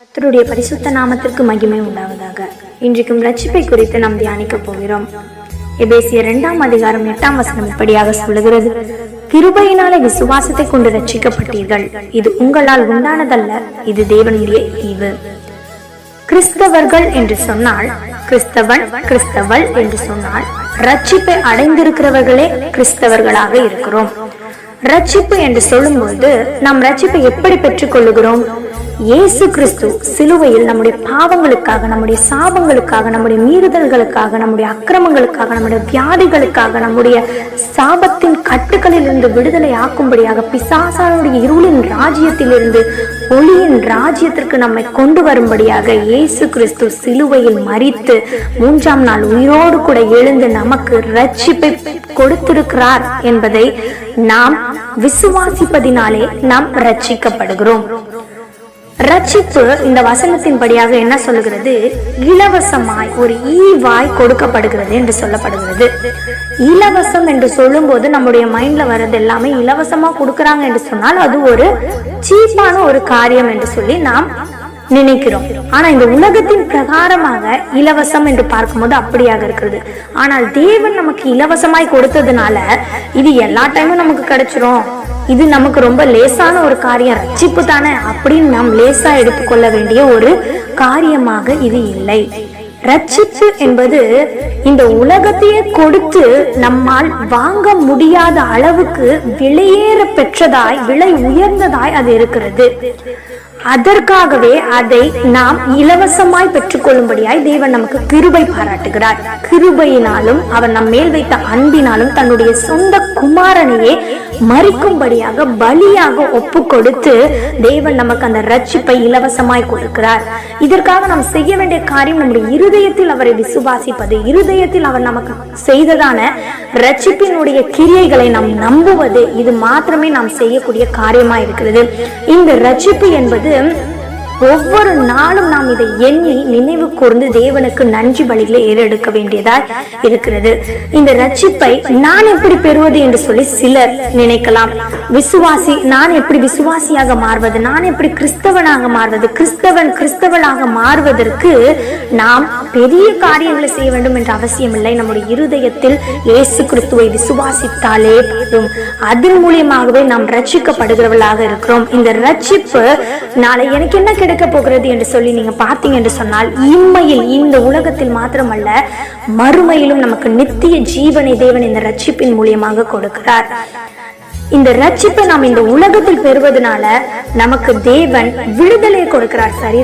கத்தருடைய பரிசுத்த நாமத்திற்கு மகிமை உண்டாவதாக. இன்றைக்கும் ரட்சிப்பை குறித்து நாம் தியானிக்க போகிறோம். எபேசிய இரண்டாம் அதிகாரம் எட்டாம் வசனம் இப்படியாக சொல்லுகிறது. கிருபையினாலே விசுவாசத்தை கொண்டு ரட்சிக்கப்பட்டீர்கள் இது உங்களால் உண்டானதல்ல இது தேவனுடைய ஈவு. கிறிஸ்தவர்கள் என்று சொன்னால் கிறிஸ்தவன் கிறிஸ்தவள் என்று சொன்னால் ரட்சிப்பை அடைந்திருக்கிறவர்களே கிறிஸ்தவர்களாக இருக்கிறோம். ரட்சிப்பு என்று சொல்லும்போது நாம் ரட்சிப்பை எப்படி பெற்றுக் கொள்ளுகிறோம்? இயேசு கிறிஸ்து சிலுவையில் நம்முடைய பாவங்களுக்காக நம்முடைய சாபங்களுக்காக நம்முடைய மீறுதல்களுக்காக நம்முடைய அக்கிரமங்களுக்காக நம்முடைய வியாதிகளுக்காக நம்முடைய சாபத்தின் கட்டுகளில் இருந்து விடுதலை ஆக்கும்படியாக பிசாசானுடைய இருளின் ராஜ்யத்திலிருந்து ஒளியின் ராஜ்யத்திற்கு நம்மை கொண்டு வரும்படியாக இயேசு கிறிஸ்து சிலுவையில் மறித்து மூன்றாம் நாள் உயிரோடு கூட எழுந்து நமக்கு ரட்சிப்பை கொடுத்திருக்கிறார் என்பதை நாம் விசுவாசிப்பதினாலே நாம் ரட்சிக்கப்படுகிறோம் ரட்சிப்பு இந்த வசனத்தின் படியாக என்ன சொல்லுகிறது? இலவசமாய் ஒரு ஈவாய் கொடுக்கப்படுகிறது என்று சொல்லப்படுகிறது. இலவசம் என்று சொல்லும்போது நம்முடைய மைண்ட்ல வர்றது எல்லாமே இலவசமா கொடுக்கறாங்க என்று சொன்னால் அது ஒரு சீப்பான ஒரு காரியம் என்று சொல்லி நாம் நினைக்கிறோம். ஆனா இந்த உலகத்தின் பிரகாரமாக இலவசம் என்று பார்க்கும்போது அப்படியாக இருக்கிறது. ஆனால் தேவன் நமக்கு இலவசமாய் கொடுத்ததுனால இது எல்லா டைமும் நமக்கு கிடைச்சிரும். இது நமக்கு ரொம்ப லேசான ஒரு காரியம் ரட்சிப்பு தானே? அப்படின்னு நாம் லேசா எடுத்துக்கொள்ள வேண்டிய ஒரு காரியமாக இது இல்லை. ரட்சிப்பு என்பது இந்த உலகத்தையே கொடுத்து நம்மால் வாங்க முடியாத அளவுக்கு விலையேற பெற்றதாய் விலை உயர்ந்ததாய் அது இருக்கிறது. அதற்காகவே அதை நாம் இலவசமாய் பெற்றுக்கொள்ளும்படியாய் தேவன் நமக்கு கிருபை பாராட்டுகிறார். கிருபையினாலும் அவர் நம் மேல் வைத்த அன்பினாலும் தன்னுடைய சொந்த குமாரனையே மறிக்கும்படியாக பலியாக ஒப்பு கொடுத்து தேவன் நமக்கு அந்த ரட்சிப்பை இலவசமாய் கொடுக்கிறார். இதற்காக நாம் செய்ய வேண்டிய காரியம் நம்முடைய இருதயத்தில் அவரை விசுவாசிப்பது இருதயத்தில் அவர் நமக்கு செய்ததான ரட்சிப்பினுடைய கிரியைகளை நாம் நம்புவது இது மாத்திரமே நாம் செய்யக்கூடிய காரியமா இருக்கிறது. இந்த ரட்சிப்பு என்பது ஒவ்வொரு நாளும் நாம் இதை எண்ணி நினைவு கூர்ந்து தேவனுக்கு நன்றி பலிகளை ஏறெடுக்க வேண்டியதாய் இருக்கிறது. இந்த ரட்சிப்பை நான் எப்படி பெறுவது என்று சொல்லி சிலர் நினைக்கலாம். விசுவாசி நான் எப்படி விசுவாசியாக மாறுவது? நான் எப்படி கிறிஸ்தவனாக மாறுவது? கிறிஸ்தவன் கிறிஸ்தவனாக மாறுவதற்கு நாம் பெரிய காரியங்களை செய்ய வேண்டும் என்ற அவசியம் இல்லை நம்முடைய இருதயத்தில் இயேசு கிறிஸ்துவை விசுவாசித்தாலே போதும். அதன் மூலியமாகவே நாம் ரட்சிக்கப்படுகிறவர்களாக இருக்கிறோம். இந்த ரட்சிப்பு நாளை எனக்கு என்ன எடுக்க போகிறது என்று சொல்லி நீங்க பார்த்தீங்க என்று சொன்னால் இம்மையில் இந்த உலகத்தில் மாத்திரமல்ல மறுமையிலும் நமக்கு நித்திய ஜீவனை தேவன் இந்த ரட்சிப்பின் மூலியமாக கொடுக்கிறார். இந்த ரட்சிப்பை நாம் இந்த உலகத்தில் பெறுவதனால நமக்கு தேவன் விடுதலை கொடுக்கிறார் சரி